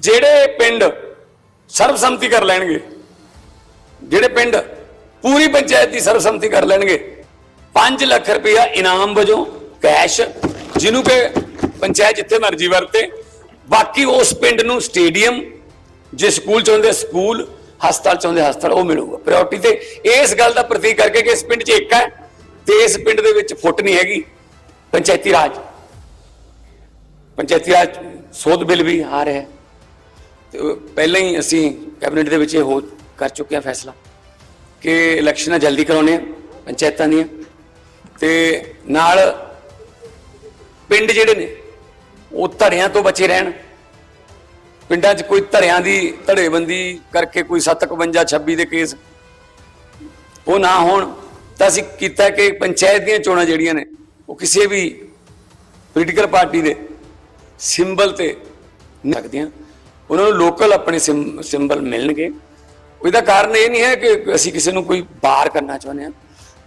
ਜਿਹੜੇ ਪਿੰਡ ਸਰਬਸੰਮਤੀ ਕਰ ਲੈਣਗੇ, ਜਿਹੜੇ ਪਿੰਡ ਪੂਰੀ ਪੰਚਾਇਤ ਦੀ ਸਰਬਸੰਮਤੀ ਕਰ ਲੈਣਗੇ 5 ਲੱਖ ਰੁਪਇਆ ਇਨਾਮ ਵਜੋਂ ਕੈਸ਼ ਜਿਹਨੂੰ ਕਿ ਪੰਚਾਇਤ ਜਿੱਥੇ ਮਰਜ਼ੀ ਵਰਤੇ। ਬਾਕੀ ਉਸ ਪਿੰਡ ਨੂੰ ਸਟੇਡੀਅਮ, ਜੇ ਸਕੂਲ ਚਾਹੁੰਦੇ ਸਕੂਲ, ਹਸਪਤਾਲ ਚਾਹੁੰਦੇ ਹਸਪਤਾਲ, ਉਹ ਮਿਲੂਗਾ। ਪ੍ਰਾਇੋਰਟੀ ਤੇ ਇਸ ਗੱਲ ਦਾ ਪ੍ਰਤੀਕ ਕਰਕੇ ਕਿ ਇਸ ਪਿੰਡ 'ਚ ਇੱਕ ਹੈ ਤੇ ਇਸ ਪਿੰਡ ਦੇ ਵਿੱਚ ਫੁੱਟ ਨਹੀਂ ਹੈਗੀ, ਪੰਚਾਇਤੀ ਰਾਜ। ਪੰਚਾਇਤੀ ਰਾਜ ਸੋਧ ਬਿੱਲ ਵੀ ਆ ਰਿਹਾ। ਹੈ ਤੇ ਉਹ ਪਹਿਲਾਂ ਹੀ ਅਸੀਂ ਕੈਬਨਿਟ ਦੇ ਵਿੱਚ ਇਹ ਹੋ ਕਰ ਚੁੱਕੇ ਹਾਂ ਫੈਸਲਾ ਕਿ ਇਲੈਕਸ਼ਨਾਂ ਜਲਦੀ ਕਰਾਉਣੇ ਆ ਪੰਚਾਇਤਾਂ ਦੀਆਂ। ਤੇ ਨਾਲ ਪਿੰਡ ਜਿਹੜੇ ਨੇ, ਉਹ ਧੜਿਆਂ ਤੋਂ ਬਚੇ ਰਹਿਣ। ਪਿੰਡਾਂ 'ਚ ਕੋਈ ਧੜਿਆਂ ਦੀ, ਧੜੇਬੰਦੀ ਕਰਕੇ ਕੋਈ 751 26 ਦੇ ਕੇਸ ਉਹ ਨਾ ਹੋਣ, ਤਾਂ ਅਸੀਂ ਕੀਤਾ ਕਿ ਪੰਚਾਇਤ ਦੀਆਂ ਚੋਣਾਂ ਜਿਹੜੀਆਂ ਨੇ, ਉਹ ਕਿਸੇ ਵੀ ਪੋਲੀਟੀਕਲ ਪਾਰਟੀ ਦੇ ਸਿੰਬਲ ਤੇ ਨਹੀਂ ਸਕਦੀਆਂ ਉਹਨਾਂ ਨੂੰ ਲੋਕਲ ਆਪਣੇ ਸਿੰਬਲ ਮਿਲਣਗੇ। ਇਹਦਾ ਕਾਰਨ ਇਹ ਨਹੀਂ ਹੈ ਕਿ ਅਸੀਂ ਕਿਸੇ ਨੂੰ ਕੋਈ ਬਾਹਰ ਕਰਨਾ ਚਾਹੁੰਦੇ ਹਾਂ।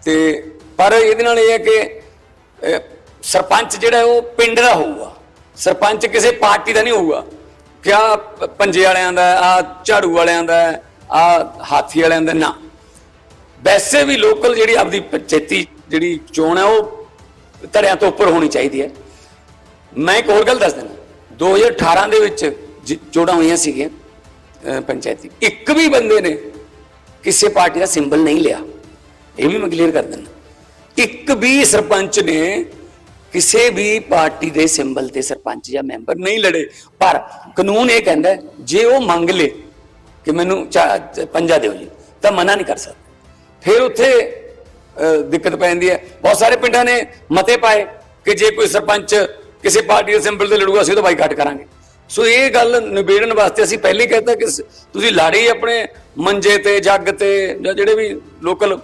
ਤੇ ਪਰ ਇਹਦੇ ਨਾਲ ਇਹ ਹੈ ਕਿ ਸਰਪੰਚ ਜਿਹੜਾ ਉਹ ਪਿੰਡ ਦਾ ਹੋਊਗਾ। ਸਰਪੰਚ ਕਿਸੇ ਪਾਰਟੀ ਦਾ ਨਹੀਂ ਹੋਊਗਾ। ਕਿਆ ਪੰਜੇ ਵਾਲਿਆਂ ਦਾ, ਆ ਝਾੜੂ ਵਾਲਿਆਂ ਦਾ, ਆ ਹਾਥੀ ਵਾਲਿਆਂ ਦਾ ਨਾ। ਵੈਸੇ ਵੀ ਲੋਕਲ ਜਿਹੜੀ ਆਪਦੀ ਪੰਚਾਇਤੀ ਜਿਹੜੀ ਚੋਣ ਹੈ, ਉਹ ਧੜਿਆਂ ਤੋਂ ਉੱਪਰ ਹੋਣੀ ਚਾਹੀਦੀ ਹੈ। ਮੈਂ ਇੱਕ ਹੋਰ ਗੱਲ ਦੱਸ ਦਿੰਦਾ। 2018 ਦੇ ਵਿੱਚ ਜ- ਚੋਣਾਂ ਹੋਈਆਂ ਸੀਗੀਆਂ ਪੰਚਾਇਤੀ। ਇੱਕ ਵੀ ਬੰਦੇ ਨੇ ਕਿਸੇ ਪਾਰਟੀ ਦਾ ਸਿੰਬਲ ਨਹੀਂ ਲਿਆ। ਇਹ ਵੀ ਮੈਂ ਕਲੀਅਰ ਕਰ ਦਿੰਦਾ। ਇੱਕ ਵੀ ਸਰਪੰਚ ਨੇ ਕਿਸੇ ਵੀ ਪਾਰਟੀ ਦੇ ਸਿੰਬਲ ਤੇ ਸਰਪੰਚ ਜਾਂ ਮੈਂਬਰ ਨਹੀਂ ਲੜੇ। ਪਰ ਕਾਨੂੰਨ ਇਹ ਕਹਿੰਦਾ ਜੇ ਉਹ ਮੰਗ ਲੇ ਕਿ ਮੈਨੂੰ ਚਾ- ਪੰਜਾ ਦਿਓ ਜੀ, ਤਾਂ ਮਨਾ ਨਹੀਂ ਕਰ ਸਕਦਾ। ਫਿਰ ਉੱਥੇ ਦਿੱਕਤ ਪੈ ਜਾਂਦੀ ਹੈ। ਬਹੁਤ ਸਾਰੇ ਪਿੰਡਾਂ ਨੇ ਮਤੇ ਪਾਏ ਕਿ ਜੇ ਕੋਈ ਸਰਪੰਚ ਕਿਸੇ ਪਾਰਟੀ ਦੇ ਸਿੰਬਲ ਤੇ ਲੜੂਗਾ, ਅਸੀਂ ਉਹਦਾ ਬਾਈਕਾਟ ਕਰਾਂਗੇ। ਸੋ ਇਹ ਗੱਲ ਨਿਬੇੜਨ ਵਾਸਤੇ ਅਸੀਂ ਪਹਿਲੇ ਹੀ ਕਹਿਤਾ ਕਿ ਤੁਸੀਂ ਲਾੜੇ ਆਪਣੇ ਮੰਜੇ ਤੇ, ਜੱਗ ਤੇ ਜਾਂ ਜਿਹੜੇ ਵੀ ਲੋਕਲ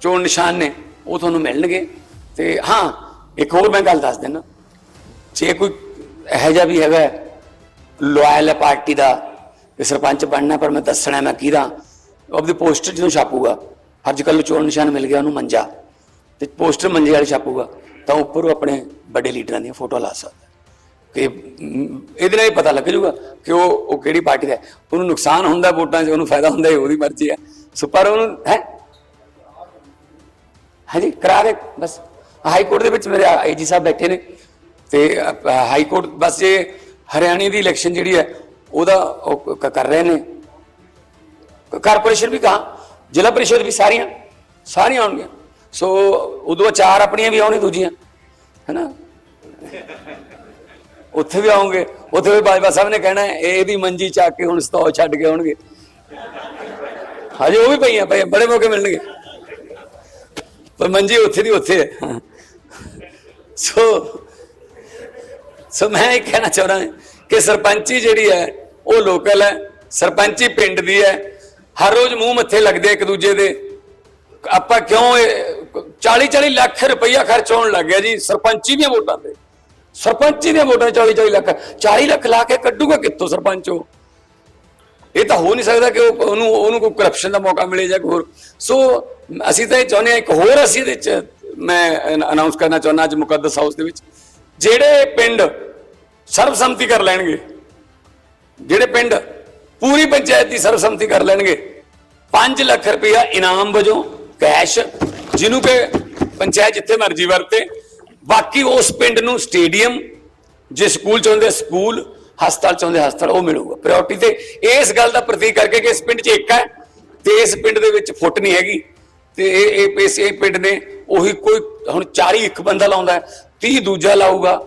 ਚੋਣ ਨਿਸ਼ਾਨ ਨੇ, ਉਹ ਤੁਹਾਨੂੰ ਮਿਲਣਗੇ। ਤੇ ਹਾਂ, ਇੱਕ ਹੋਰ ਮੈਂ ਗੱਲ ਦੱਸ ਦਿੰਦਾ। ਜੇ ਕੋਈ ਇਹੋ ਜਿਹਾ ਵੀ ਹੈਗਾ ਲਾਇਲ ਹੈ ਪਾਰਟੀ ਦਾ ਕਿ ਸਰਪੰਚ ਬਣਨਾ, ਪਰ ਮੈਂ ਦੱਸਣਾ ਮੈਂ ਕਿਹਦਾ, ਉਹ ਆਪਦੀ ਪੋਸਟਰ ਜਦੋਂ ਛਾਪੂਗਾ। ਅੱਜ ਕੱਲ੍ਹ ਚੋਣ ਨਿਸ਼ਾਨ ਮਿਲ ਗਿਆ ਉਹਨੂੰ ਮੰਜਾ। ਤੇ ਪੋਸਟਰ ਮੰਜੇ ਵਾਲੇ ਛਾਪੂਗਾ। ਤਾਂ ਉੱਪਰ ਉਹ ਆਪਣੇ ਵੱਡੇ ਲੀਡਰਾਂ ਦੀਆਂ ਫੋਟੋ ਲਾ ਸਕਦਾ। ਕਿ ਇਹਦੇ ਨਾਲ ਹੀ ਪਤਾ ਲੱਗ ਜੂਗਾ ਕਿ ਉਹ ਉਹ ਕਿਹੜੀ ਪਾਰਟੀ ਦਾ ਉਹਨੂੰ ਨੁਕਸਾਨ ਹੁੰਦਾ ਵੋਟਾਂ 'ਚ, ਉਹਨੂੰ ਫਾਇਦਾ ਹੁੰਦਾ ਉਹਦੀ ਮਰਜ਼ੀ ਹੈ। ਸੋ ਪਰ ਉਹਨੂੰ, ਹੈ? ਹਾਂਜੀ, ਕਰਾ ਦੇ, ਬਸ। ਹਾਈ ਕੋਰਟ ਦੇ ਵਿੱਚ ਮੇਰੇ ਆਈਜੀ ਸਾਹਿਬ ਬੈਠੇ ਨੇ। ਤੇ ਹਾਈ ਕੋਰਟ, ਬਸ ਇਹ ਹਰਿਆਣੇ ਦੀ ਇਲੈਕਸ਼ਨ ਜਿਹੜੀ ਹੈ, ਉਹਦਾ ਉਹ ਕਰ ਰਹੇ ਨੇ। ਕਾਰਪੋਰੇਸ਼ਨ ਵੀ ਕਹਾ, ਜ਼ਿਲ੍ਹਾ ਪਰਿਸ਼ਦ ਵੀ ਸਾਰੀਆਂ ਸਾਰੀਆਂ ਆਉਣਗੀਆਂ। ਸੋ, ਉਦੋਂ ਚਾਰ ਆਪਣੀਆਂ ਵੀ ਆਉਣੀ ਦੂਜੀਆਂ। ਹੈਨਾ? ਉੱਥੇ ਵੀ ਆਉਂਗੇ, ਉੱਥੇ ਵੀ ਬਾਜਵਾ ਸਾਹਿਬ ਨੇ ਕਹਿਣਾ ਇਹ ਇਹਦੀ ਮੰਜੀ ਚੱਕ ਕੇ ਹੁਣ ਸਤੌ ਛੱਡ ਕੇ ਆਉਣਗੇ। ਹਜੇ ਉਹ ਵੀ ਪਈਆਂ ਪਈਆਂ, ਬੜੇ ਮੌਕੇ ਮਿਲਣਗੇ। ਪਰ ਮੰਜੀ ਉੱਥੇ ਦੀ ਉੱਥੇ ਹੈ। ਸੋ ਸੋ ਮੈਂ ਇਹ ਕਹਿਣਾ ਚਾਹੁੰਦਾ ਕਿ ਸਰਪੰਚੀ ਜਿਹੜੀ ਹੈ, ਉਹ ਲੋਕਲ ਹੈ, ਸਰਪੰਚੀ ਪਿੰਡ ਦੀ ਹੈ। ਹਰ ਰੋਜ਼ ਮੂੰਹ ਮੱਥੇ ਲੱਗਦੇ ਇੱਕ ਦੂਜੇ ਦੇ। ਆਪਾਂ ਕਿਉਂ 40 40 ਲੱਖ ਰੁਪਈਆ ਖਰਚ ਹੋਣ ਲੱਗ ਗਿਆ ਜੀ, ਸਰਪੰਚੀ ਦੀਆਂ ਵੋਟਾਂ ਤੇ। ਸਰਪੰਚੀ ਦੀਆਂ ਵੋਟਾਂ 40 40 ਲੱਖ 40 ਲੱਖ ਲਾ ਕੇ ਕੱਢੂਗਾ ਕਿੱਥੋਂ ਸਰਪੰਚ ਉਹ? ਇਹ ਤਾਂ ਹੋ ਨਹੀਂ ਸਕਦਾ ਕਿ ਉਹਨੂੰ ਉਹਨੂੰ ਕੋਈ ਕਰਪਸ਼ਨ ਦਾ ਮੌਕਾ ਮਿਲੇ ਜਾਂ ਕੋਈ ਹੋਰ। ਸੋ ਅਸੀਂ ਤਾਂ ਇਹ ਚਾਹੁੰਦੇ ਹਾਂ ਇੱਕ ਹੋਰ ਅਸੀਂ ਇਹਦੇ 'ਚ ਮੈਂ ਅਨਾਉਂਸ ਕਰਨਾ ਚਾਹੁੰਦਾ ਅੱਜ ਮੁਕੱਦਸ ਹਾਊਸ ਦੇ ਵਿੱਚ। ਜਿਹੜੇ ਪਿੰਡ ਸਰਬਸੰਮਤੀ ਕਰ ਲੈਣਗੇ, ਜਿਹੜੇ ਪਿੰਡ ਪੂਰੀ ਪੰਚਾਇਤ ਦੀ ਸਰਬਸੰਮਤੀ ਕਰ ਲੈਣਗੇ 5 ਲੱਖ ਰੁਪਇਆ ਇਨਾਮ ਵਜੋਂ ਕੈਸ਼ ਜਿਹਨੂੰ ਕਿ ਪੰਚਾਇਤ ਜਿੱਥੇ ਮਰਜ਼ੀ ਵਰਤੇ ਬਾਕੀ ਉਸ ਪਿੰਡ ਨੂੰ ਸਟੇਡੀਅਮ ਜੇ ਸਕੂਲ ਚਾਹੁੰਦੇ ਸਕੂਲ ਹਸਪਤਾਲ ਚਾਹੁੰਦੇ ਹਸਪਤਾਲ ਉਹ ਮਿਲੂਗਾ। ਪ੍ਰਾਇੋਰਟੀ ਤੇ ਇਸ ਗੱਲ ਦਾ ਪ੍ਰਤੀਕ ਕਰਕੇ ਕਿ ਇਸ ਪਿੰਡ 'ਚ ਇੱਕ ਹੈ ਤੇ ਇਸ ਪਿੰਡ ਦੇ ਵਿੱਚ ਫੁੱਟ ਨਹੀਂ ਹੈਗੀ। ਤੇ ਇਹ ਇਹ ਇਹ ਪਿੰਡ ਨੇ ਉਹੀ ਕੋਈ ਹੁਣ 40 ਇੱਕ ਬੰਦਾ ਲਾਉਂਦਾ ਹੈ, 30 ਦੂਜਾ ਲਾਊਗਾ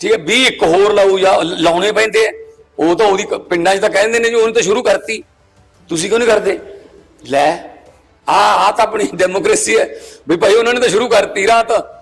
ਠੀਕ ਹੈ 20 ਇੱਕ ਹੋਰ ਲਾਊ ਜਾਂ ਲਾਉਣੇ ਪੈਂਦੇ ਆ। ਉਹ ਤਾਂ ਉਹਦੀ ਪਿੰਡਾਂ 'ਚ ਤਾਂ ਕਹਿੰਦੇ ਨੇ ਜੀ ਉਹਨੇ ਤਾਂ ਸ਼ੁਰੂ ਕਰਤੀ। ਤੁਸੀਂ ਕਿਉਂ ਨਹੀਂ ਕਰਦੇ? ਲੈ ਆ ਆ ਤਾਂ ਆਪਣੀ ਡੈਮੋਕ੍ਰੇਸੀ ਹੈ। ਵੀ ਭਾਈ ਉਹਨਾਂ ਨੇ ਤਾਂ ਸ਼ੁਰੂ ਕਰਤੀ ਰਾਤ।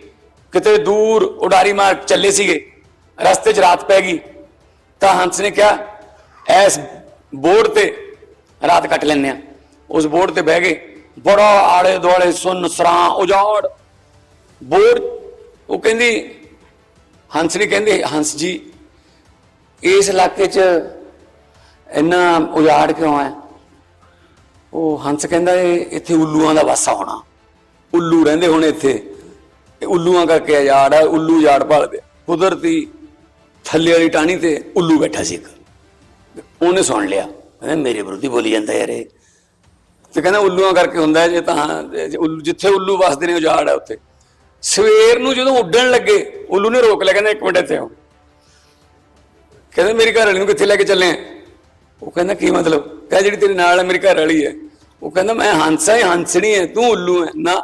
ਕਿਤੇ ਦੂਰ ਉਡਾਰੀ ਮਾਰ ਚੱਲੇ ਸੀਗੇ, ਰਸਤੇ 'ਚ ਰਾਤ ਪੈ ਗਈ। ਤਾਂ ਹੰਸ ਨੇ ਕਿਹਾ, ਐਸ ਬੋਰਡ ਤੇ ਰਾਤ ਕੱਟ ਲੈਂਦੇ ਆ ਉਸ ਬੋਰਡ ਤੇ ਬਹਿ ਗਏ। ਬੜਾ ਆਲੇ ਦੁਆਲੇ ਸੁੰਨ ਸਰਾਂ ਉਜਾੜ। ਬੋਰਡ, ਉਹ ਕਹਿੰਦੀ, ਹੰਸ ਨੇ ਕਹਿੰਦੇ, ਹੰਸ ਜੀ, ਇਸ ਇਲਾਕੇ 'ਚ ਇੰਨਾ ਉਜਾੜ ਕਿਉਂ ਹੈ? ਉਹ ਹੰਸ ਕਹਿੰਦਾ ਇੱਥੇ ਉੱਲੂਆਂ ਦਾ ਵਾਸਾ ਹੋਣਾ। ਉੱਲੂ ਰਹਿੰਦੇ ਹੁਣ ਇੱਥੇ। ਇਹ ਉੱਲੂਆਂ ਕਰਕੇ ਆਜ਼ਾਦ ਹੈ ਉੱਲੂ ਉਜਾੜ ਭਾਲਦੇ ਕੁਦਰਤੀ ਥੱਲੇ ਵਾਲੀ ਟਾਣੀ ਤੇ ਉੱਲੂ ਬੈਠਾ ਸੀ ਇੱਕ। ਉਹਨੇ ਸੁਣ ਲਿਆ, ਕਹਿੰਦਾ, ਮੇਰੇ ਵਿਰੁੱਧ ਬੋਲੀ ਜਾਂਦਾ ਯਾਰ ਇਹ। ਤੇ ਕਹਿੰਦਾ, ਉੱਲੂਆਂ ਕਰਕੇ ਹੁੰਦਾ ਜੇ ਤਾਂ ਜਿੱਥੇ ਉੱਲੂ ਵਸਦੇ ਨੇ ਉਜਾੜ ਹੈ ਉੱਥੇ। ਸਵੇਰ ਨੂੰ ਜਦੋਂ ਉੱਡਣ ਲੱਗੇ, ਉੱਲੂ ਨੇ ਰੋਕ ਲਿਆ, ਕਹਿੰਦਾ, ਇੱਕ ਮਿੰਟ ਇੱਥੇ ਆਓ। ਕਹਿੰਦਾ, ਮੇਰੀ ਘਰ ਵਾਲੀ ਨੂੰ ਕਿੱਥੇ ਲੈ ਕੇ ਚੱਲੇ ਉਹ ਕਹਿੰਦਾ, ਕੀ ਮਤਲਬ? ਕਹਿੰਦਾ ਜਿਹੜੀ ਤੇਰੇ ਨਾਲ ਹੈ ਮੇਰੀ ਘਰ ਵਾਲੀ ਹੈ। ਉਹ ਕਹਿੰਦਾ, ਮੈਂ ਹੰਸਾ ਹੈ ਹੰਸਣੀ ਹੈ ਤੂੰ ਉੱਲੂ ਹੈ ਨਾ,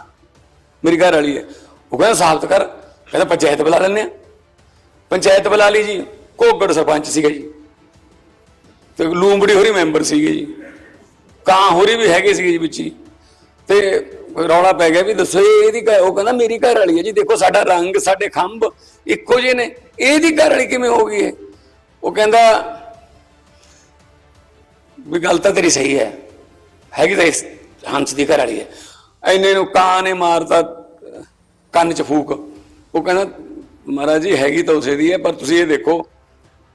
ਮੇਰੀ ਘਰ ਵਾਲੀ ਹੈ। ਉਹ ਕਹਿੰਦਾ ਸਾਬਤ ਕਰ, ਕਹਿੰਦਾ ਪੰਚਾਇਤ ਬੁਲਾ ਲੈਂਦੇ ਆ ਪੰਚਾਇਤ ਬੁਲਾ ਲਈ ਜੀ ਕੋਗੜ ਸਰਪੰਚ ਸੀਗਾ ਜੀ। ਤੇ ਲੂੰਬੜੀ ਹੋਰੀ ਮੈਂਬਰ ਸੀਗੇ ਜੀ। ਕਾਂ ਹੋਰੀ ਵੀ ਹੈਗੇ ਸੀਗੇ ਜੀ ਵਿੱਚ ਹੀ। ਤੇ ਰੌਲਾ ਪੈ ਗਿਆ ਵੀ ਦੱਸੋ ਇਹ ਇਹਦੀ ਉਹ ਕਹਿੰਦਾ ਮੇਰੀ ਘਰ ਵਾਲੀ ਹੈ ਜੀ। ਦੇਖੋ ਸਾਡਾ ਰੰਗ, ਸਾਡੇ ਖੰਭ ਇੱਕੋ ਜਿਹੇ ਨੇ। ਇਹਦੀ ਘਰ ਵਾਲੀ ਕਿਵੇਂ ਹੋ ਗਈ ਹੈ? ਉਹ ਕਹਿੰਦਾ ਵੀ ਗੱਲ ਤਾਂ ਤੇਰੀ ਸਹੀ ਹੈ। ਹੈਗੀ ਤਾਂ ਇਸ ਹੰਸ ਦੀ ਘਰ ਵਾਲੀ ਹੈ। ਐਨੇ ਨੂੰ ਕਾਂ ਨੇ ਮਾਰਤਾ। ਕੰਨ ਚ ਫੂਕ। ਉਹ ਕਹਿੰਦਾ, ਮਹਾਰਾਜ ਜੀ, ਹੈਗੀ ਤਾਂ ਉਸੇ ਦੀ ਹੈ, ਪਰ ਤੁਸੀਂ ਇਹ ਦੇਖੋ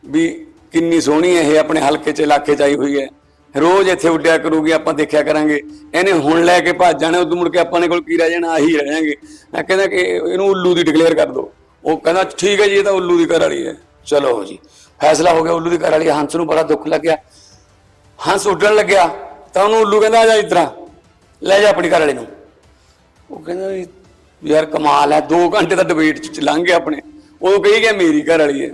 ਵੀ ਕਿੰਨੀ ਸੋਹਣੀ ਹੈ ਇਹ ਆਪਣੇ ਹਲਕੇ ਚ, ਇਲਾਕੇ ਚ ਆਈ ਹੋਈ ਹੈ। ਰੋਜ਼ ਇੱਥੇ ਉੱਡਿਆ ਕਰੂਗੀ, ਆਪਾਂ ਦੇਖਿਆ ਕਰਾਂਗੇ। ਇਹਨੇ ਹੁਣ ਲੈ ਕੇ ਭੱਜ ਜਾਣਾ, ਉਦੋਂ ਮੁੜ ਕੇ ਆਪਾਂ ਨੇ ਕੋਲ ਕੀ ਰਹਿ ਜਾਣਾ, ਆਹੀ ਰਹਿ ਜਾਾਂਗੇ ਮੈਂ ਕਹਿੰਦਾ ਕਿ ਇਹਨੂੰ ਉੱਲੂ ਦੀ ਡਿਕਲੇਅਰ ਕਰ ਦਿਓ। ਉਹ ਕਹਿੰਦਾ, ਠੀਕ ਹੈ ਜੀ, ਇਹ ਤਾਂ ਉੱਲੂ ਦੀ ਘਰ ਵਾਲੀ ਹੈ। ਚਲੋ ਜੀ, ਫੈਸਲਾ ਹੋ ਗਿਆ, ਉੱਲੂ ਦੀ ਘਰ ਵਾਲੀ ਹੰਸ ਨੂੰ ਬੜਾ ਦੁੱਖ ਲੱਗਿਆ। ਹੰਸ ਉੱਡਣ ਲੱਗਿਆ, ਤਾਂ ਉਹਨੂੰ ਉੱਲੂ ਕਹਿੰਦਾ, ਆ ਜਾ ਇਤਰਾ ਲੈ ਜਾ ਆਪਣੀ ਘਰ ਵਾਲੀ ਨੂੰ। ਉਹ ਕਹਿੰਦਾ ਵੀ ਯਾਰ ਕਮਾਲ ਹੈ 2 ਘੰਟੇ ਦਾ ਡਿਬੇਟ ਚ ਲੰਘ ਗਿਆ ਆਪਣੇ। ਉਹ ਕਹੀ ਗਿਆ, ਮੇਰੀ ਘਰ ਵਾਲੀ ਹੈ।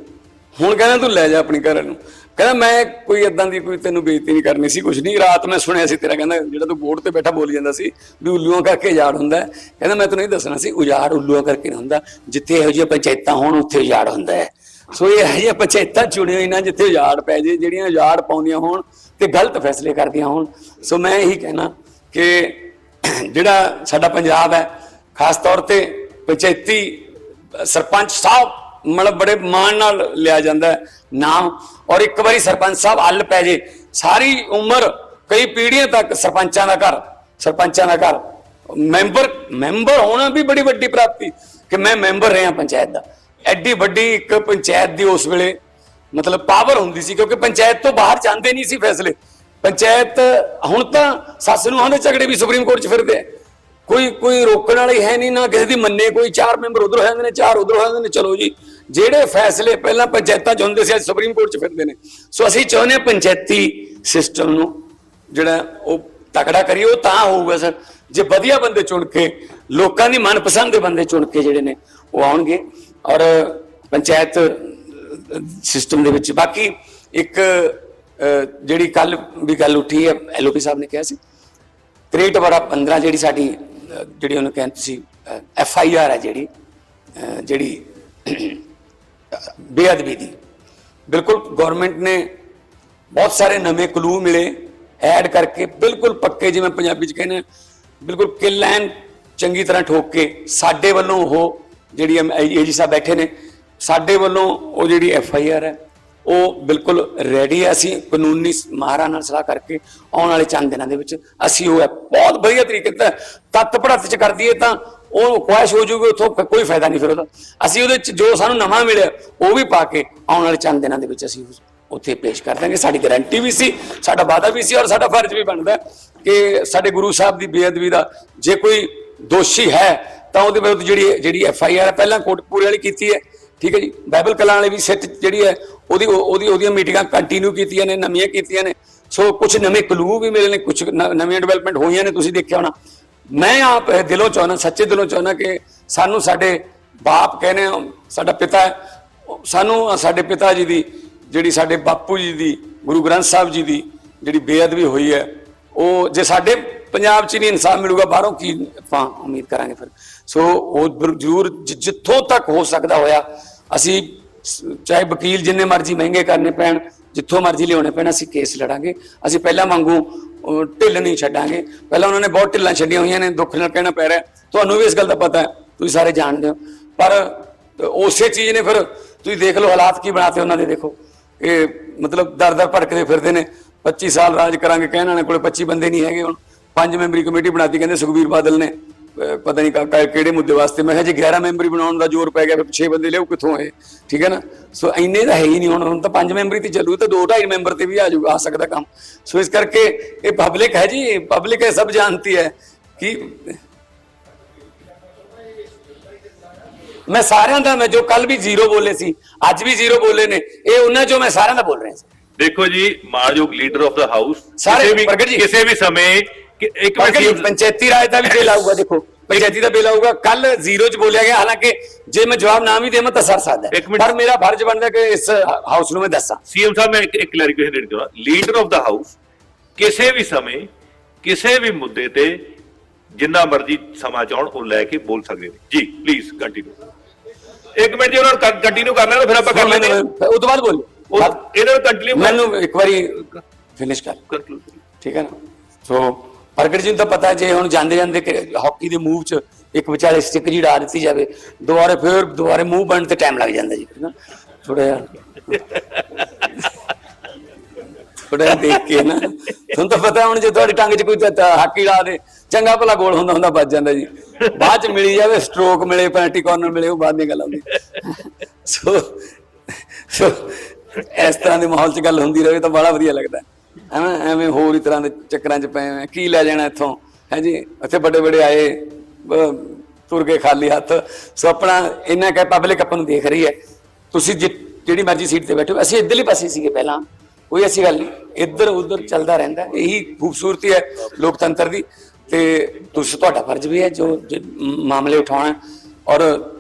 ਹੁਣ ਕਹਿੰਦਾ, ਤੂੰ ਲੈ ਜਾ ਆਪਣੀ ਘਰ ਵਾਲੀ ਨੂੰ। ਕਹਿੰਦਾ, ਮੈਂ ਕੋਈ ਇਦਾਂ ਦੀ ਕੋਈ ਤੈਨੂੰ ਬੇਇੱਜ਼ਤੀ ਨਹੀਂ ਕਰਨੀ ਸੀ ਕੁਝ ਨਹੀਂ। ਰਾਤ ਮੈਂ ਸੁਣਿਆ ਸੀ ਤੇਰਾ, ਕਹਿੰਦਾ, ਜਿਹੜਾ ਤੂੰ ਬੋਰਡ ਤੇ ਬੈਠਾ ਬੋਲੀ ਜਾਂਦਾ ਸੀ, ਵੀ ਉੱਲੂਆਂ ਕਰਕੇ ਉਜਾੜ ਹੁੰਦਾ। ਕਹਿੰਦਾ, ਮੈਂ ਤੈਨੂੰ ਇਹ ਦੱਸਣਾ ਸੀ, ਉਜਾੜ ਉੱਲੂਆਂ ਕਰਕੇ ਨਹੀਂ ਹੁੰਦਾ, ਜਿੱਥੇ ਇਹੋ ਜਿਹੀਆਂ ਪੰਚਾਇਤਾਂ ਹੋਣ, ਉੱਥੇ ਉਜਾੜ ਹੁੰਦਾ ਹੈ। ਸੋ ਇਹ ਇਹੋ ਜਿਹੀਆਂ ਪੰਚਾਇਤਾਂ ਚੁਣਿਓ ਇਹਨਾਂ, ਜਿੱਥੇ ਉਜਾੜ ਪੈ ਜੇ, ਜਿਹੜੀਆਂ ਉਜਾੜ ਪਾਉਂਦੀਆਂ ਹੋਣ ਤੇ ਗਲਤ ਫੈਸਲੇ ਕਰਦੀਆਂ ਹੋਣ। ਸੋ ਮੈਂ ਇਹੀ ਕਹਿਣਾ ਕਿ ਜਿਹੜਾ ਸਾਡਾ ਪੰਜਾਬ ਹੈ ਖਾਸ ਤੌਰ ਤੇ ਪੰਚਾਇਤੀ ਸਰਪੰਚ ਸਾਹਿਬ ਮਤਲਬ ਬੜੇ ਮਾਣ ਨਾਲ ਲਿਆ ਜਾਂਦਾ ਨਾਮ। ਔਰ ਇੱਕ ਵਾਰੀ ਸਰਪੰਚ ਸਾਹਿਬ ਹੱਲ ਪੈ ਜੇ, ਸਾਰੀ ਉਮਰ ਕਈ ਪੀੜ੍ਹੀਆਂ ਤੱਕ ਸਰਪੰਚਾਂ ਦਾ ਘਰ, ਸਰਪੰਚਾਂ ਦਾ ਘਰ। ਮੈਂਬਰ ਮੈਂਬਰ ਹੋਣਾ ਵੀ ਬੜੀ ਵੱਡੀ ਪ੍ਰਾਪਤੀ ਕਿ ਮੈਂ ਮੈਂਬਰ ਰਿਹਾ ਪੰਚਾਇਤ ਦਾ। ਐਡੀ ਵੱਡੀ ਇੱਕ ਪੰਚਾਇਤ ਦੀ ਉਸ ਵੇਲੇ ਮਤਲਬ ਪਾਵਰ ਹੁੰਦੀ ਸੀ ਕਿਉਂਕਿ ਪੰਚਾਇਤ ਤੋਂ ਬਾਹਰ ਜਾਂਦੇ ਨਹੀਂ ਸੀ ਫੈਸਲੇ। ਪੰਚਾਇਤ ਹੁਣ ਤਾਂ ਸੱਸ ਨੂੰ ਦੇ ਝਗੜੇ ਵੀ ਸੁਪਰੀਮ ਕੋਰਟ 'ਚ ਫਿਰਦੇ ਆ। ਕੋਈ ਕੋਈ ਰੋਕਣ ਵਾਲੀ ਹੈ ਨਹੀਂ, ਨਾ ਕਿਸੇ ਦੀ ਮੰਨੇ ਕੋਈ। ਚਾਰ ਮੈਂਬਰ ਉਧਰ ਹੋ ਜਾਂਦੇ ਨੇ, ਚਾਰ ਉਧਰ ਹੋ ਜਾਂਦੇ ਨੇ। ਚਲੋ ਜੀ, ਜਿਹੜੇ ਫੈਸਲੇ ਪਹਿਲਾਂ ਪੰਚਾਇਤਾਂ 'ਚ ਹੁੰਦੇ ਸੀ, ਅੱਜ ਸੁਪਰੀਮ ਕੋਰਟ 'ਚ ਫਿਰਦੇ ਨੇ। ਸੋ ਅਸੀਂ ਚਾਹੁੰਦੇ ਹਾਂ ਪੰਚਾਇਤੀ ਸਿਸਟਮ ਨੂੰ ਜਿਹੜਾ ਉਹ ਤਕੜਾ ਕਰੀਏ, ਉਹ ਤਾਂ ਹੋਊਗਾ ਸਰ। ਜੇ ਵਧੀਆ ਬੰਦੇ ਚੁਣ ਕੇ, ਲੋਕਾਂ ਦੀ ਮਨਪਸੰਦ ਦੇ ਬੰਦੇ ਚੁਣ ਕੇ ਜਿਹੜੇ ਨੇ, ਉਹ ਆਉਣਗੇ। ਔਰ ਪੰਚਾਇਤ ਸਿਸਟਮ ਦੇ ਵਿੱਚ ਬਾਕੀ ਇੱਕ ਜਿਹੜੀ ਕੱਲ ਵੀ ਗੱਲ ਉੱਠੀ ਹੈ, ਐਲਓਪੀ ਸਾਹਿਬ ਨੇ ਕਿਹਾ ਸੀ ਕ੍ਰੀਏਟ ਵਾਲਾ 15 ਜਿਹੜੀ ਸਾਡੀ ਜਿਹੜੀ ਉਹਨੂੰ ਕਹਿੰਦੇ ਤੁਸੀਂ ਐਫ ਆਈ ਆਰ ਹੈ ਜਿਹੜੀ ਜਿਹੜੀ ਬੇਅਦਬੀ ਦੀ। ਬਿਲਕੁਲ ਗਵਰਨਮੈਂਟ ਨੇ ਬਹੁਤ ਸਾਰੇ ਨਵੇਂ ਕਲੂ ਮਿਲੇ ਐਡ ਕਰਕੇ ਬਿਲਕੁਲ ਪੱਕੇ ਜਿਵੇਂ ਪੰਜਾਬੀ ਚ ਕਹਿੰਦੇ ਆ, ਬਿਲਕੁਲ ਕਿਲ ਚੰਗੀ ਤਰ੍ਹਾਂ ਠੋਕ ਕੇ ਸਾਡੇ ਵੱਲੋਂ ਉਹ ਜਿਹੜੀ ਏਜੀ ਸਾਹਿਬ ਬੈਠੇ ਨੇ ਸਾਡੇ ਵੱਲੋਂ ਉਹ ਜਿਹੜੀ ਐਫ ਆਈ ਆਰ ਹੈ ਉਹ ਬਿਲਕੁਲ ਰੈਡੀ ਹੈ। ਅਸੀਂ ਕਾਨੂੰਨੀ ਮਾਹਰਾਂ ਨਾਲ ਸਲਾਹ ਕਰਕੇ ਆਉਣ ਵਾਲੇ ਚੰਦ ਦਿਨਾਂ ਦੇ ਵਿੱਚ ਅਸੀਂ ਉਹ ਹੈ ਬਹੁਤ ਵਧੀਆ ਤਰੀਕੇ ਨਾਲ ਤੱਤ ਪੜਤ ਚ ਕਰ ਦਈਏ ਤਾਂ ਉਹ ਖੁਆਇਸ਼ ਹੋ ਜੂਗੀ ਉਥੋਂ ਕੋਈ ਫਾਇਦਾ ਨਹੀਂ ਫਿਰ ਉਹਦਾ। ਅਸੀਂ ਉਹਦੇ ਚ ਜੋ ਸਾਨੂੰ ਨਵਾਂ ਮਿਲਿਆ, ਉਹ ਵੀ ਪਾ ਕੇ ਆਉਣ ਵਾਲੇ ਚੰਦ ਦਿਨਾਂ ਦੇ ਵਿੱਚ ਅਸੀਂ ਉੱਥੇ ਪੇਸ਼ ਕਰ ਦਾਂਗੇ। ਸਾਡੀ ਗਾਰੰਟੀ ਵੀ ਸੀ, ਸਾਡਾ ਵਾਅਦਾ ਵੀ ਸੀ ਔਰ ਸਾਡਾ ਫਰਜ਼ ਵੀ ਬਣਦਾ ਕਿ ਸਾਡੇ ਗੁਰੂ ਸਾਹਿਬ ਦੀ ਬੇਅਦਬੀ ਦਾ ਜੇ ਕੋਈ ਦੋਸ਼ੀ ਹੈ, ਤਾਂ ਉਹਦੇ ਵਿਰੁੱਧ ਜਿਹੜੀ ਜਿਹੜੀ ਐਫ ਆਈ ਆਰ ਪਹਿਲਾਂ ਕੋਟਪੂਰੇ ਵਾਲੀ ਕੀਤੀ ਹੈ। ਠੀਕ ਹੈ ਜੀ? ਬਾਈਬਲ ਕਲਾਂ ਵਾਲੇ ਵੀ ਸਿੱਟ ਜਿਹੜੀ ਹੈ ਉਹਦੀ ਉਹਦੀ ਉਹਦੀਆਂ ਮੀਟਿੰਗਾਂ ਕੰਟੀਨਿਊ ਕੀਤੀਆਂ ਨੇ ਨਵੀਆਂ ਕੀਤੀਆਂ ਨੇ। ਸੋ ਕੁਝ ਨਵੇਂ ਕਲੂ ਵੀ ਮਿਲੇ ਨੇ ਕੁਝ ਨਵੀਆਂ ਡਿਵੈਲਪਮੈਂਟ ਹੋਈਆਂ ਨੇ ਤੁਸੀਂ ਦੇਖਿਆ ਹੋਣਾ। ਮੈਂ ਆਪ ਦਿਲੋਂ ਚਾਹੁੰਦਾ ਸੱਚੇ ਦਿਲੋਂ ਚਾਹੁੰਦਾ ਕਿ ਸਾਨੂੰ ਸਾਡੇ ਬਾਪ ਕਹਿੰਦੇ ਆ, ਸਾਡਾ ਪਿਤਾ ਸਾਨੂੰ ਸਾਡੇ ਪਿਤਾ ਜੀ ਦੀ ਜਿਹੜੀ ਸਾਡੇ ਬਾਪੂ ਜੀ ਦੀ ਗੁਰੂ ਗ੍ਰੰਥ ਸਾਹਿਬ ਜੀ ਦੀ ਜਿਹੜੀ ਬੇਅਦਬੀ ਹੋਈ ਹੈ ਉਹ ਜੇ ਸਾਡੇ ਪੰਜਾਬ 'ਚ ਨਹੀਂ ਇਨਸਾਫ ਮਿਲੂਗਾ ਬਾਹਰੋਂ ਕੀ ਆਪਾਂ ਉਮੀਦ ਕਰਾਂਗੇ ਫਿਰ? ਸੋ ਉਹ ਬ- ਜ਼ਰੂਰ ਜਿੱਥੋਂ ਤੱਕ ਹੋ ਸਕਦਾ ਹੋਇਆ ਅਸੀਂ ਚਾਹੇ ਵਕੀਲ ਜਿੰਨੇ ਮਰਜ਼ੀ ਮਹਿੰਗੇ ਕਰਨੇ ਪੈਣ, ਜਿੱਥੋਂ ਮਰਜ਼ੀ ਲਿਆਉਣੇ ਪੈਣ, ਅਸੀਂ ਕੇਸ ਲੜਾਂਗੇ। ਅਸੀਂ ਪਹਿਲਾਂ ਵਾਂਗੂ ਢਿੱਲ ਨਹੀਂ ਛੱਡਾਂਗੇ। ਪਹਿਲਾਂ ਉਹਨਾਂ ਨੇ ਬਹੁਤ ਢਿੱਲਾਂ ਛੱਡੀਆਂ ਹੋਈਆਂ ਨੇ, ਦੁੱਖ ਨਾਲ ਕਹਿਣਾ ਪੈ ਰਿਹਾ। ਤੁਹਾਨੂੰ ਵੀ ਇਸ ਗੱਲ ਦਾ ਪਤਾ ਹੈ, ਤੁਸੀਂ ਸਾਰੇ ਜਾਣਦੇ ਹੋ। ਪਰ ਉਸੇ ਚੀਜ਼ ਨੇ ਫਿਰ ਤੁਸੀਂ ਦੇਖ ਲਓ ਹਾਲਾਤ ਕੀ ਬਣਾਤੇ ਉਹਨਾਂ ਦੇ, ਦੇਖੋ। ਇਹ ਮਤਲਬ ਦਰ ਦਰ ਭਟਕਦੇ ਫਿਰਦੇ ਨੇ। 25 ਸਾਲ ਰਾਜ ਕਰਾਂਗੇ, ਕਹਿਣ ਵਾਲੇ ਕੋਲੇ 25 ਬੰਦੇ ਨਹੀਂ ਹੈਗੇ ਹੁਣ। ਪੰਜ ਮੈਂਬਰੀ ਕਮੇਟੀ ਬਣਾਤੀ, ਕਹਿੰਦੇ ਸੁਖਬੀਰ ਬਾਦਲ ਨੇ। ਪਤਾ ਨਹੀਂ ਕਿਹੜੇ ਮੁੱਦੇ ਵਾਸਤੇ। ਮੈਂ ਕਿਹਾ ਜੇ 11 ਮੈਂਬਰੀ ਬਣਾਉਣ ਦਾ ਜ਼ੋਰ ਪੈ ਗਿਆ ਫਿਰ 6 ਬੰਦੇ ਲਿਆਓ ਕਿੱਥੋਂ ਇਹ ਠੀਕ ਹੈ ਨਾ? ਸੋ ਇੰਨੇ ਦਾ ਹੈ ਹੀ ਨਹੀਂ ਹੁਣ। ਹੁਣ ਤਾਂ ਪੰਜ ਮੈਂਬਰੀ ਤੇ ਚੱਲੂ ਤਾਂ ਦੋ ਢਾਈ ਮੈਂਬਰ ਤੇ ਵੀ ਆ ਜਾਊਗਾ ਆ ਸਕਦਾ ਕੰਮ। ਸੋ ਇਸ ਕਰਕੇ ਇਹ ਪਬਲਿਕ ਹੈ ਜੀ ਪਬਲਿਕ ਹੈ ਸਭ ਜਾਣਤੀ ਹੈ ਕਿ ਮੈਂ ਸਾਰਿਆਂ ਦਾ ਮੈਂ ਜੋ ਕੱਲ ਵੀ ਜ਼ੀਰੋ ਬੋਲੇ ਸੀ ਅੱਜ ਵੀ ਜ਼ੀਰੋ ਬੋਲੇ ਨੇ ਇਹ ਉਹਨਾਂ ਚੋਂ ਮੈਂ ਸਾਰਿਆਂ ਦਾ ਬੋਲ ਰਿਹਾ ਸੀ। ਦੇਖੋ ਜੀ ਮਾਨਯੋਗ ਲੀਡਰ ਆਫ ਦਾ ਹਾਊਸ ਸਾਰੇ ਕਿਸੇ ਵੀ ਪ੍ਰਗਟ ਜੀ। ਕਿਸੇ ਵੀ ਸਮੇਂ ਇੱਕ ਮਿੰਟ ਪੰਚਾਇਤੀ ਰਾਜ ਦਾ ਵੀ ਬਿੱਲ ਆਊਗਾ ਦੇਖੋ। ਪੰਚਾਇਤੀ ਦਾ ਬਿੱਲ ਆਊਗਾ। ਕੱਲ ਜ਼ੀਰੋ ਚ ਬੋਲਿਆ ਗਿਆ ਹਾਲਾਂਕਿ ਜੇ ਮੈਂ ਜਵਾਬ ਨਾ ਵੀ ਦੇਵਾਂ ਤਾਂ ਸਰ ਸਕਦਾ। ਪਰ ਮੇਰਾ ਫਰਜ਼ ਬਣਦਾ ਕਿ ਇਸ ਹਾਊਸ ਨੂੰ ਮੈਂ ਦੱਸਾਂ। ਸੀਐਮ ਸਾਹਿਬ ਮੈਂ ਇੱਕ ਇੱਕ ਕਲੈਰੀਫਿਕੇਸ਼ਨ ਦੇਣਾ ਚਾਹੁੰਦਾ ਲੀਡਰ ਆਫ ਦਾ ਹਾਊਸ ਕਿਸੇ ਵੀ ਸਮੇਂ ਕਿਸੇ ਵੀ ਮੁੱਦੇ ਤੇ ਜਿੰਨਾ ਮਰਜ਼ੀ ਸਮਾਂ ਚਾਹਣ ਉਹ ਲੈ ਕੇ ਬੋਲ ਸਕਦੇ ਨੇ। ਜੀ ਪਲੀਜ਼ ਕੰਟੀਨਿਊ ਇੱਕ ਮਿੰਟ ਜੀ ਉਹਨਾਂ ਨੂੰ ਕੰਟੀਨਿਊ ਕਰਨਾ ਤਾਂ ਫਿਰ ਆਪਾਂ ਕਰ ਲੈਂਦੇ ਹਾਂ। ਉਹ ਤੋਂ ਬਾਅਦ ਬੋਲੋ। ਉਹ ਇਹਨਾਂ ਨੂੰ ਕੰਟੀਨਿਊ ਮੈਨੂੰ ਇੱਕ ਵਾਰੀ ਫਿਨਿਸ਼ ਕਰ। ਠੀਕ ਹੈ ਨਾ? ਸੋ ਪ੍ਰਗਟ ਜੀ ਨੂੰ ਤਾਂ ਪਤਾ ਜੇ ਹੁਣ ਜਾਂਦੇ ਜਾਂਦੇ ਹਾਕੀ ਦੇ ਮੂਵ ਚ ਇੱਕ ਵਿਚਾਲੇ ਸਟਿੱਕ ਜੀ ਡਾ ਦਿੱਤੀ ਜਾਵੇ, ਦੁਬਾਰੇ ਫਿਰ ਦੁਬਾਰੇ ਮੂਵ ਬਣਨ ਤੇ ਟਾਈਮ ਲੱਗ ਜਾਂਦਾ ਜੀ ਥੋੜਾ ਜਿਹਾ। ਥੋੜਾ ਜਿਹਾ ਦੇਖ ਕੇ, ਨਾ। ਤੁਹਾਨੂੰ ਤਾਂ ਪਤਾ ਹੁਣ ਜੇ ਤੁਹਾਡੀ ਟੰਗ 'ਚ ਕੋਈ ਹਾਕੀ ਲਾ ਦੇ, ਚੰਗਾ ਭਲਾ ਗੋਲ ਹੁੰਦਾ ਹੁੰਦਾ ਵੱਜ ਜਾਂਦਾ ਜੀ। ਬਾਅਦ 'ਚ ਮਿਲੀ ਜਾਵੇ ਸਟ੍ਰੋਕ ਮਿਲੇ ਪੈਨਲਟੀ ਕਾਰਨਰ ਮਿਲੇ, ਉਹ ਬਾਅਦ ਦੀ ਗੱਲ ਆਉਂਦੀ। ਸੋ ਸੋ ਇਸ ਤਰ੍ਹਾਂ ਦੇ ਮਾਹੌਲ 'ਚ ਗੱਲ ਹੁੰਦੀ ਰਹੇ ਤਾਂ ਬੜਾ ਵਧੀਆ ਲੱਗਦਾ। ਐਵੇਂ ਐਵੇਂ ਹੋਰ ਹੀ ਤਰ੍ਹਾਂ ਦੇ ਚੱਕਰਾਂ 'ਚ ਪਏ ਹੋਏ ਕੀ ਲੈ ਜਾਣਾ ਇੱਥੋਂ? ਹੈ ਜੀ, ਇੱਥੇ ਵੱਡੇ ਵੱਡੇ ਆਏ ਤੁਰ ਕੇ ਖਾਲੀ ਹੱਥ। ਸੋ ਆਪਣਾ ਇੰਨਾ ਕਿ ਪਬਲਿਕ ਆਪਾਂ ਨੂੰ ਦੇਖ ਰਹੀ ਹੈ। ਤੁਸੀਂ ਜਿ- ਜਿਹੜੀ ਮਰਜ਼ੀ ਸੀਟ ਤੇ ਬੈਠੋ। ਅਸੀਂ ਇੱਧਰਲੇ ਪਾਸੇ ਸੀਗੇ ਪਹਿਲਾਂ। ਕੋਈ ਐਸੀ ਗੱਲ ਨਹੀਂ। ਇੱਧਰ ਉੱਧਰ ਚੱਲਦਾ ਰਹਿੰਦਾ। ਇਹੀ ਖੂਬਸੂਰਤੀ ਹੈ ਲੋਕਤੰਤਰ ਦੀ। ਤੇ ਤੁਸੀਂ, ਤੁਹਾਡਾ ਫਰਜ਼ ਵੀ ਹੈ ਜੋ ਮਾਮਲੇ ਉਠਾਉਣਾ ਔਰ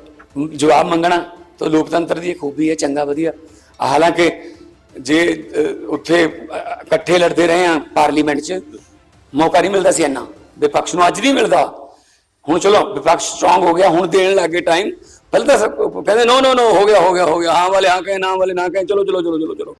ਜਵਾਬ ਮੰਗਣਾ ਤਾਂ ਲੋਕਤੰਤਰ ਦੀ ਖੂਬੀ ਹੈ। ਚੰਗਾ, ਵਧੀਆ। ਹਾਲਾਂਕਿ ਜੇ ਉੱਥੇ ਇਕੱਠੇ ਲੜਦੇ ਰਹੇ ਆ ਪਾਰਲੀਮੈਂਟ 'ਚ, ਮੌਕਾ ਨਹੀਂ ਮਿਲਦਾ ਸੀ ਇੰਨਾ। ਵਿਪਕਸ਼ ਨੂੰ ਅੱਜ ਨਹੀਂ ਮਿਲਦਾ। ਹੁਣ ਚਲੋ, ਵਿਪਕਸ਼ ਸਟਰੋਂਗ ਹੋ ਗਿਆ, ਹੁਣ ਦੇਣ ਲੱਗੇ ਟਾਈਮ ਪਹਿਲਾਂ ਤਾਂ ਕਹਿੰਦੇ ਨੋ ਨੋ ਨੋ ਹੋ ਗਿਆ ਹੋ ਗਿਆ ਹੋ ਗਿਆ। ਹਾਂ ਵਾਲੇ, ਹਾਂ ਕਹੇ, ਨਾ ਵਾਲੇ, ਨਾ ਕਹੇ। ਚਲੋ ਚਲੋ ਚਲੋ ਚਲੋ ਚਲੋ।